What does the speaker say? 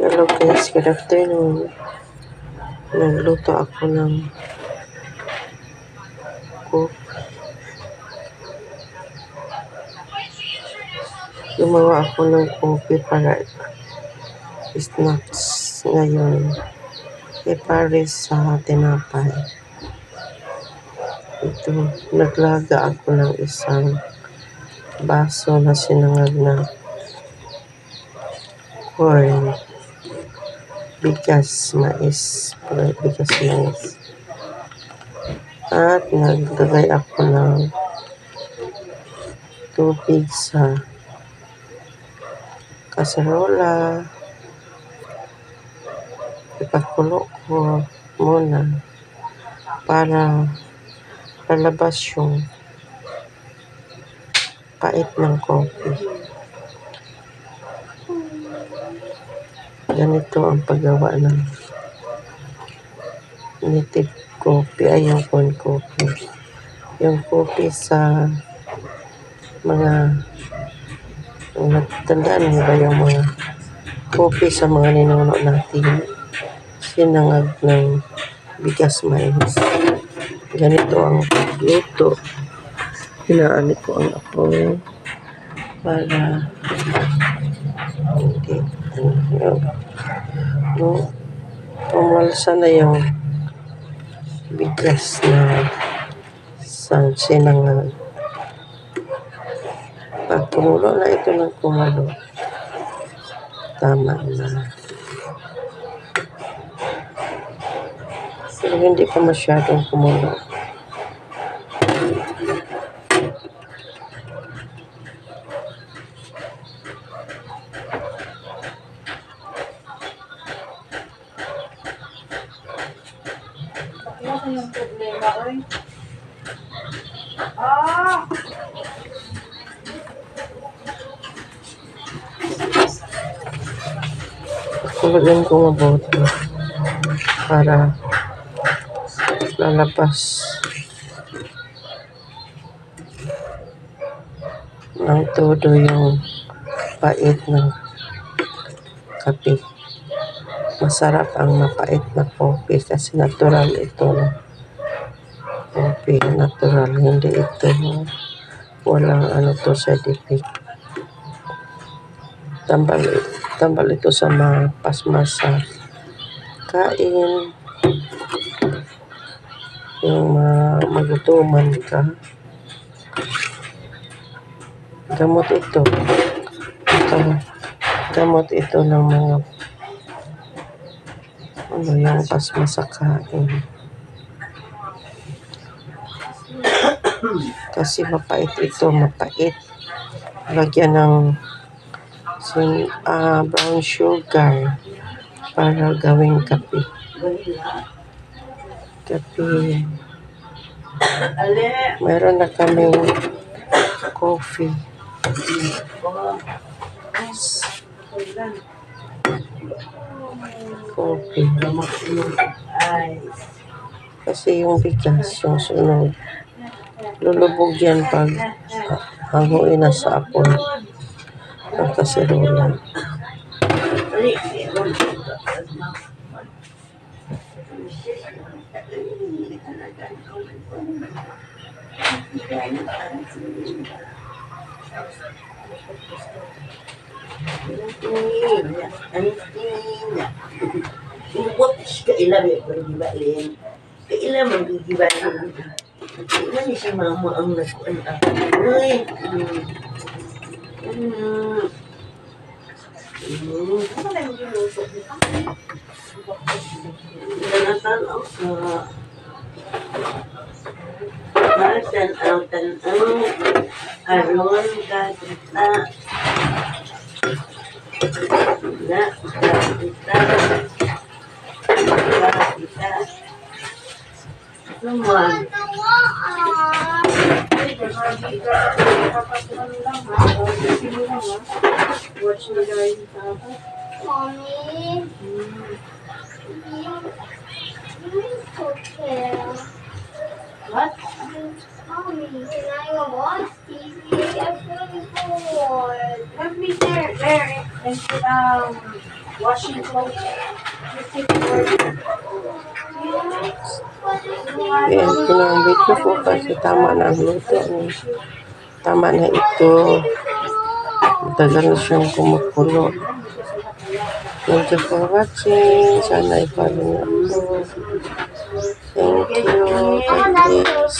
Hello guys, good afternoon. Nagluto ako ng cook. Gumawa ako ng coffee para snacks ngayon. E pares sa tinapay. Ito, naglaga ako ng isang baso na sinangag na corn bigas, mais, bigas, mais. At naglagay ako ng tubig sa kaserola. Ipakulo ko muna para palabas yung pait ng coffee. Ganito ang paggawa ng native coffee ay yung corn coffee. Yung coffee sa mga natandaan mo ba yung mga coffee sa mga ninuno natin sinangag ng bigas mais. Ganito ang luto. Hinaani ko ang apoy para. No, pumalsa na yung bigas na sa sinangag. Pag kumulo na ito ng kumulo, tama na. Pero hindi pa masyadong kumulo. Ano yung problema, oy? Ah! Tulagyan ko mabuti para lalabas ng todo yung pait ng kape. Masarap ang mapait na coffee kasi natural ito coffee. Natural, hindi ito walang ano to effect. Tambal, tambal ito sa mga pasmasa. Kain. Yung mga magutuman ka. Gamot ito. Ito. Gamot ito ng mga ano yung pasmasa kain. Kasi mapait ito, mapait. Lagyan ng sin, ah, brown sugar para gawing kape. Kape. Meron na kaming coffee. Coffee. Kasi yung bigas, yung sunod, lulubog yan pag hanguin na sa apoy ng kaserola. Ubot kailan may paggibalin. Kailan man gigibalin. Kailan ni si mama ang nagkuan ako. Uy. Mm. Mm. Nanatan ang sa tanang aron ka kita na kita Naman. Watch me guys. Mommy. What? Mommy, can I watch TV? I'm really bored. Let me there, there, and down. Washing clothes. Ayan, pinambit ko po kasi tama na ang luto niya. Tama na ito. Matagal na siyang kumukulo. Thank you for watching. Sana ipalo niyo ako. Thank you. God bless.